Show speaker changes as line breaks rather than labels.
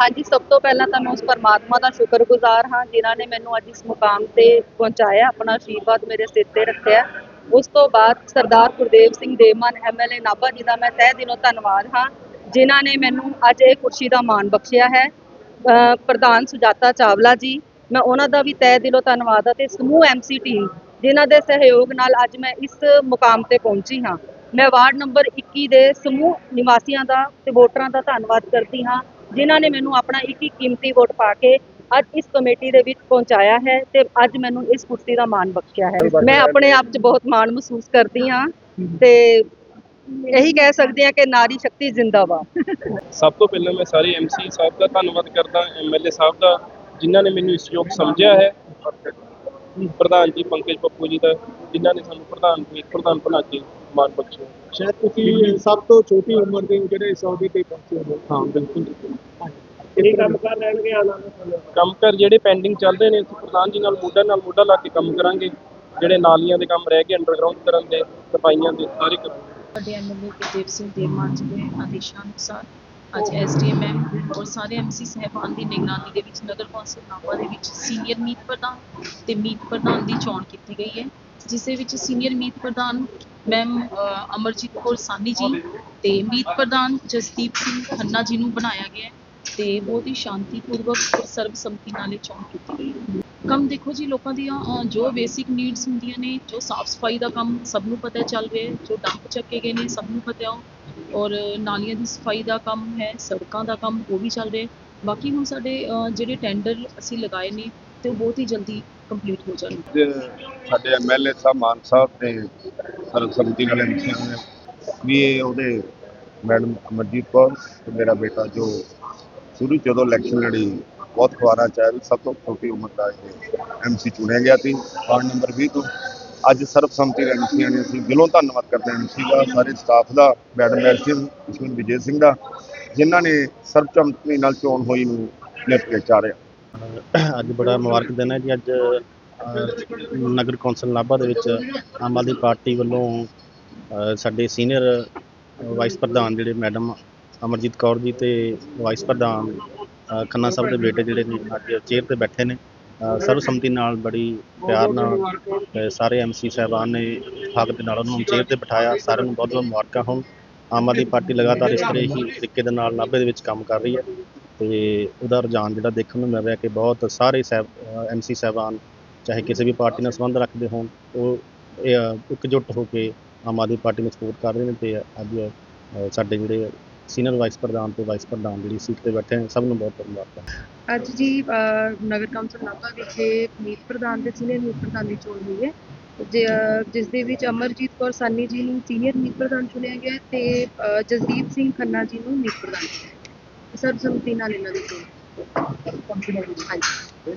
ਹਾਂਜੀ ਸਭ ਤੋਂ ਪਹਿਲਾਂ ਤਾਂ ਮੈਂ ਉਸ ਪਰਮਾਤਮਾ ਦਾ ਸ਼ੁਕਰਗੁਜ਼ਾਰ ਹਾਂ ਜਿਨ੍ਹਾਂ ਨੇ ਮੈਨੂੰ ਅੱਜ ਇਸ ਮੁਕਾਮ ਤੇ ਪਹੁੰਚਾਇਆ ਆਪਣਾ ਆਸ਼ੀਰਵਾਦ ਮੇਰੇ ਸਿਰ ਤੇ ਰੱਖਿਆ। ਉਸ ਤੋਂ ਬਾਅਦ ਸਰਦਾਰ ਗੁਰਦੇਵ ਸਿੰਘ ਦੇਵਮਨ ਐਮਐਲਏ ਨਾਭਾ ਜੀ ਦਾ ਮੈਂ ਤਹਿ ਦਿਲੋਂ ਧੰਨਵਾਦ ਹਾਂ ਜਿਨ੍ਹਾਂ ਨੇ ਮੈਨੂੰ ਅੱਜ ਇਹ ਕੁਰਸੀ ਦਾ ਮਾਣ ਬਖਸ਼ਿਆ ਹੈ। ਅ, ਪ੍ਰਧਾਨ ਸੁਜਾਤਾ ਚਾਵਲਾ ਜੀ ਮੈਂ ਉਹਨਾਂ ਦਾ ਵੀ ਤਹਿ ਦਿਲੋਂ ਧੰਨਵਾਦ ਅਤੇ ਸਮੂਹ ਐਮਸੀ ਟੀਮ ਜਿਨ੍ਹਾਂ ਦੇ ਸਹਿਯੋਗ ਨਾਲ ਅੱਜ ਮੈਂ ਇਸ ਮੁਕਾਮ ਤੇ ਪਹੁੰਚੀ ਹਾਂ। ਮੈਂ ਵਾਰਡ ਨੰਬਰ 21 ਦੇ ਸਮੂਹ ਨਿਵਾਸੀਆਂ ਦਾ ਤੇ ਵੋਟਰਾਂ ਦਾ ਧੰਨਵਾਦ ਕਰਦੀ ਹਾਂ। ਜਿਨ੍ਹਾਂ ਨੇ ਮੈਨੂੰ ਆਪਣਾ ਇੱਕ ਇੱਕ ਕੀਮਤੀ ਵੋਟ ਪਾ ਕੇ ਅੱਜ ਇਸ ਕਮੇਟੀ ਦੇ ਵਿੱਚ ਪਹੁੰਚਾਇਆ ਹੈ ਤੇ ਅੱਜ ਮੈਨੂੰ ਇਸ ਕੁਰਸੀ ਦਾ ਮਾਣ ਬਖਸ਼ਿਆ ਹੈ। ਮੈਂ ਆਪਣੇ ਆਪ 'ਚ ਬਹੁਤ ਮਾਣ ਮਹਿਸੂਸ ਕਰਦੀ ਹਾਂ ਤੇ ਇਹੀ ਕਹਿ ਸਕਦੀ ਹਾਂ ਕਿ ਨਾਰੀ ਸ਼ਕਤੀ ਜ਼ਿੰਦਾਬਾਦ।
ਸਭ ਤੋਂ ਪਹਿਲਾਂ ਮੈਂ ਸਾਰੇ ਐਮਸੀ ਸਾਹਿਬ ਦਾ ਧੰਨਵਾਦ ਕਰਦਾ ਐਮਐਲਏ ਸਾਹਿਬ ਦਾ ਜਿਨ੍ਹਾਂ ਨੇ ਮੈਨੂੰ ਇਸ ਯੋਗ ਸਮਝਿਆ ਹੈ। ਪ੍ਰਧਾਨ ਜੀ ਪੰਕਜ ਪੱਪੂ ਜੀ ਦਾ ਜਿਨ੍ਹਾਂ ਨੇ ਸਾਨੂੰ ਪ੍ਰਧਾਨ ਮੀਤ ਪ੍ਰਧਾਨ ਬਣਾ ਕੇ ਮਾਣ ਬਖਸ਼ਿਆ।
ਸ਼ਾਇਦ ਤੁਸੀਂ ਸਭ ਤੋਂ ਛੋਟੀ ਉਮਰ ਦੇ ਜਿਹੜੇ ਸੌਦੇ ਤੇ ਪਹੁੰਚੇ ਹੋ।
ਹਾਂ ਬਿਲਕੁਲ।
ਕਿੰਨੇ ਕੰਮ ਕਰ ਲੈਣਗੇ ਸਮੇਂ
ਕੰਮ ਕਰ ਜਿਹੜੇ ਪੈਂਡਿੰਗ ਚੱਲਦੇ ਨੇ ਅਸੀਂ ਪ੍ਰਧਾਨ ਜੀ ਨਾਲ ਮੋਢਾ ਨਾਲ ਮੋਢਾ ਲਾ ਕੇ ਕੰਮ ਕਰਾਂਗੇ। ਜਿਹੜੇ ਨਾਲੀਆਂ ਦੇ ਕੰਮ ਰਹਿ ਗਏ ਅੰਡਰਗਰਾਉਂਡ ਕਰਨ ਦੇ ਸਫਾਈਆਂ ਦੇ ਸਾਰੇ ਕਰਾਂਗੇ
ਸਾਡੇ ਐਮਐਲਏ ਗੁਰਦੇਵ ਸਿੰਘ ਦੇਵਮਾਨ ਜੀ ਦੇ ਆਦੇਸ਼ਾਂ ਅਨੁਸਾਰ ਅੱਜ ਐਸਡੀਐਮਐਮ ਔਰ ਸਾਰੇ ਐਮਸੀ ਸਹਿਬਾਨ ਦੀ ਨਿਗਰਾਨੀ ਦੇ ਵਿੱਚ, ਨਗਰ ਕੌਂਸਲ ਨਾਭਾ ਦੇ ਵਿੱਚ ਸੀਨੀਅਰ ਮੀਤ ਪ੍ਰਧਾਨ ਤੇ ਮੀਤ ਪ੍ਰਧਾਨ ਦੀ ਚੋਣ ਕੀਤੀ ਗਈ ਹੈ ਜਿਸ ਦੇ ਵਿੱਚ ਸੀਨੀਅਰ ਮੀਤ ਪ੍ਰਧਾਨ ਮੈਮ ਅਮਰਜੀਤ ਕੌਰ ਸਾਨੀ ਜੀ ਤੇ ਮੀਤ ਪ੍ਰਧਾਨ ਜਸਦੀਪ ਸਿੰਘ ਖੰਨਾ ਜੀ ਨੂੰ ਬਣਾਇਆ ਗਿਆ ਹੈ ਤੇ ਬਹੁਤ ਹੀ ਸ਼ਾਂਤੀਪੂਰਵਕ ਸਰਬਸੰਮਤੀ ਨਾਲ ਇਹ ਚੋਣ ਕੀਤੀ ਗਈ ਕੰਮ ਦੇਖੋ ਜੀ, ਲੋਕਾਂ ਦੀਆਂ ਜੋ ਬੇਸਿਕ ਨੀਡਸ ਹੁੰਦੀਆਂ ਨੇ, ਜੋ ਸਾਫ਼ ਸਫ਼ਾਈ ਦਾ ਕੰਮ ਸਭ ਨੂੰ ਪਤਾ ਚੱਲ ਰਿਹਾ ਹੈ, ਜੋ ਡੰਪ ਚੱਕੇ ਗਏ ਨੇ, ਸਭ ਨੂੰ ਪਤਾ ਹੈ ਔਰ ਨਾਲੀਆਂ ਦੀ ਸਫ਼ਾਈ ਦਾ ਕੰਮ ਹੈ ਸੜਕਾਂ ਦਾ ਕੰਮ ਉਹ ਵੀ ਚੱਲ ਰਿਹਾ ਹੈ। ਬਾਕੀ ਹੁਣ ਸਾਡੇ ਅਹ, ਜਿਹੜੇ ਟੈਂਡਰ ਅਸੀਂ ਲਗਾਏ ਨੇ ਤੇ ਉਹ ਬਹੁਤ ਹੀ ਜਲਦੀ ਕੰਪਲੀਟ ਹੋ ਜਾਣਗੇ।
ਅੱਜ ਸਾਡੇ ਐਮਐਲਏ ਸਾਹਿਬ ਮਾਨ ਸਾਹਿਬ ਤੇ ਸਰਬਸੰਮਤੀ ਨਾਲ ਐਮਸੀਆਂ ਨੇ। ਵੀ ਇਹ ਉਹਦੇ ਮੈਡਮ ਅਮਰਜੀਤ ਕੌਰ ਤੇ ਮੇਰਾ ਬੇਟਾ ਜੋ ਸ਼ੁਰੂ 'ਚ ਜਦੋਂ ਇਲੈਕਸ਼ਨ ਲੜੀ ਬਹੁਤ ਖਵਾਰਾ ਚਾਹਿਆ ਵੀ ਸਭ ਤੋਂ ਛੋਟੀ ਉਮਰ ਦਾ ਇਹ ਐਮਸੀ ਚੁਣਿਆ ਗਿਆ ਸੀ। ਵਾਰਡ ਨੰਬਰ 20 ਤੋਂ। ਅੱਜ ਸਰਬਸੰਮਤੀ ਨਾਲ ਨੇ ਅਸੀਂ। ਦਿਲੋਂ ਧੰਨਵਾਦ ਕਰਦੇ ਹਾਂ ਐਮਸੀ ਦਾ ਸਾਰੇ ਸਟਾਫ ਦਾ ਮੈਡਮ ਐਲਸੀ ਇਸਮਨ ਵਿਜੇ ਸਿੰਘ ਦਾ, ਜਿਨ੍ਹਾਂ ਨੇ ਸਰਬਸੰਮਤੀ ਨਾਲ ਚੋਣ ਹੋਈ ਨੂੰ ਲਿਫਟ ਕੇ ਚਾਰਿਆ
ਅੱਜ ਬੜਾ ਮੁਬਾਰਕ ਦਿਨ ਹੈ ਜੀ। ਅੱਜ ਨਗਰ ਕੌਂਸਲ ਨਾਭਾ ਦੇ ਵਿੱਚ ਆਮ ਆਦਮੀ ਪਾਰਟੀ ਵੱਲੋਂ ਸਾਡੇ ਸੀਨੀਅਰ ਵਾਈਸ ਪ੍ਰਧਾਨ ਜਿਹੜੇ ਮੈਡਮ ਅਮਰਜੀਤ ਕੌਰ ਜੀ ਤੇ ਵਾਈਸ ਪ੍ਰਧਾਨ ਖੰਨਾ ਸਾਹਿਬ ਦੇ ਬੇਟੇ ਜਿਹੜੇ ਨੇ ਅੱਜ ਚੇਅਰ ਤੇ ਬੈਠੇ ਨੇ। ਸਰਬਸੰਮਤੀ ਨਾਲ ਬੜੀ ਪਿਆਰ ਨਾਲ ਅ, ਸਾਰੇ ਐਮਸੀ ਸਾਹਿਬਾਨ ਨੇ ਇਤਫਾਕ ਦੇ ਨਾਲ ਉਹਨੂੰ ਚੇਅਰ ਤੇ ਬਿਠਾਇਆ। ਸਾਰਿਆਂ ਨੂੰ ਬਹੁਤ ਬਹੁਤ ਮੁਬਾਰਕਾਂ ਹੋਣ। ਆਮ ਆਦਮੀ ਪਾਰਟੀ ਲਗਾਤਾਰ ਇਸ ਤਰ੍ਹਾਂ ਹੀ ਤਰੀਕੇ ਦੇ ਨਾਲ ਨਾਭੇ ਦੇ ਵਿੱਚ ਕੰਮ ਕਰ ਰਹੀ ਹੈ। ਤੇ ਉਹਦਾ ਰੁਝਾਨ ਜਿਹੜਾ ਦੇਖਣ ਨੂੰ ਮਿਲ ਰਿਹਾ ਕਿ ਬਹੁਤ ਸਾਰੇ ਸਾਹਿਬ ਐਮਸੀ ਸਾਹਿਬਾਨ ਚਾਹੇ ਕਿਸੇ ਵੀ ਪਾਰਟੀ ਨਾਲ ਸੰਬੰਧ ਰੱਖਦੇ ਹੋਣ ਉਹ ਇਹ, ਅ, ਇਕਜੁੱਟ ਹੋ ਕੇ ਆਮ ਆਦਮੀ ਪਾਰਟੀ ਨੂੰ ਸਪੋਰਟ ਕਰ ਰਹੇ ਨੇ ਤੇ ਅੱਜ ਅ, ਸਾਡੇ ਜਿਹੜੇ ਸੀਨੀਅਰ ਵਾਈਸ ਪ੍ਰਧਾਨ ਤੇ ਵਾਈਸ ਪ੍ਰਧਾਨ ਜਿਹੜੀ ਸੀਟ ਤੇ ਬੈਠੇ ਨੇ ਸਭ ਨੂੰ ਬਹੁਤ ਬਹੁਤ ਮੁਬਾਰਕਾਂ।
ਅੱਜ ਜੀ ਨਗਰ ਕੌਂਸਲ ਨਾਭਾ ਵਿਖੇ ਮੀਤ ਪ੍ਰਧਾਨ ਤੇ ਸੀਨੀਅਰ ਮੀਤ ਪ੍ਰਧਾਨ ਦੀ ਚੋਣ ਹੋਈ ਹੈ। ਜਿਸ ਦੇ ਵਿੱਚ ਅਮਰਜੀਤ ਕੌਰ ਸਾਨੀ ਜੀ ਨੂੰ ਸੀਨੀਅਰ ਮੀਤ ਪ੍ਰਧਾਨ ਚੁਣਿਆ ਗਿਆ ਤੇ ਜਸਦੀਪ ਸਿੰਘ ਖੰਨਾ ਜੀ ਨੂੰ ਮੀਤ ਪ੍ਰਧਾਨ ਚੁਣਿਆ ਗਿਆ ਸਰਬਸੰਮਤੀ ਨਾਲ ਇਹਨਾਂ ਦੀ ਚੋਣ? ਹਾਂਜੀ।